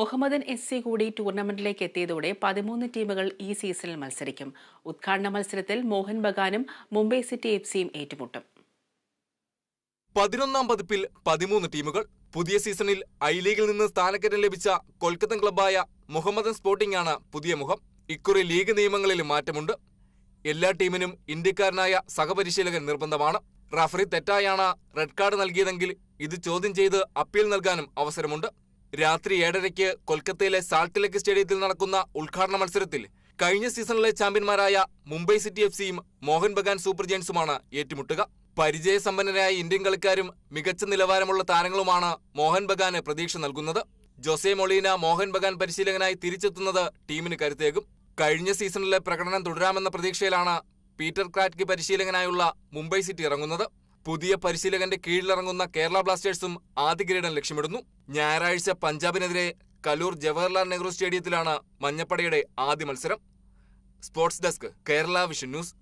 Mohammedan S C കൂടി ടൂർണമെന്റിലേക്ക് എത്തിയതോടെ പതിമൂന്ന് ടീമുകൾ ഈ സീസണിൽ മത്സരിക്കും. ഉദ്ഘാടന മത്സരത്തിൽ മോഹൻ ബഗാനും മുംബൈ സിറ്റി എഫ് സിയും ഏറ്റുമുട്ടും. പതിനൊന്നാം പതിപ്പിൽ പതിമൂന്ന് ടീമുകൾ. പുതിയ സീസണിൽ ഐ ലീഗിൽ നിന്ന് സ്ഥാനക്കയറ്റം ലഭിച്ച കൊൽക്കത്തൻ ക്ലബായ മുഹമ്മദൻ സ്പോർട്ടിംഗ് ആണ് പുതിയ മുഖം. ഇക്കുറി ലീഗ് നിയമങ്ങളിൽ മാറ്റമുണ്ട്. എല്ലാ ടീമിനും ഇന്ത്യക്കാരനായ സഹപരിശീലകൻ നിർബന്ധമാണ്. റഫറി തെറ്റായാണ് റെഡ് കാർഡ് നൽകിയതെങ്കിൽ ഇത് ചോദ്യം ചെയ്ത് അപ്പീൽ നൽകാനും അവസരമുണ്ട്. രാത്രി ഏഴരയ്ക്ക് കൊൽക്കത്തയിലെ സാൾട്ട് ലേക്ക് സ്റ്റേഡിയത്തിൽ നടക്കുന്ന ഉദ്ഘാടന മത്സരത്തിൽ കഴിഞ്ഞ സീസണിലെ ചാമ്പ്യന്മാരായ മുംബൈ സിറ്റി എഫ് സിയും മോഹൻ ബഗാൻ സൂപ്പർ ജയൻസുമാണ് ഏറ്റുമുട്ടുക. പരിചയസമ്പന്നരായ ഇന്ത്യൻ കളിക്കാരും മികച്ച നിലവാരമുള്ള താരങ്ങളുമാണ് മോഹൻ ബഗാന് പ്രതീക്ഷ നൽകുന്നത്. ജോസെ മൊളീന മോഹൻ ബഗാൻ പരിശീലകനായി തിരിച്ചെത്തുന്നത് ടീമിന് കരുത്തേകും. കഴിഞ്ഞ സീസണിലെ പ്രകടനം തുടരാമെന്ന പ്രതീക്ഷയിലാണ് പീറ്റർ ക്രാറ്റ്കി പരിശീലകനായുള്ള മുംബൈ സിറ്റി ഇറങ്ങുന്നത്. പുതിയ പരിശീലകന്റെ കീഴിലിറങ്ങുന്ന കേരള ബ്ലാസ്റ്റേഴ്സും ആദ്യ കിരീടം ലക്ഷ്യമിടുന്നു. ഞായറാഴ്ച പഞ്ചാബിനെതിരെ കലൂർ ജവഹർലാൽ നെഹ്റു സ്റ്റേഡിയത്തിലാണ് മഞ്ഞപ്പടയുടെ ആദ്യ മത്സരം. Sports desk Kerala vision news.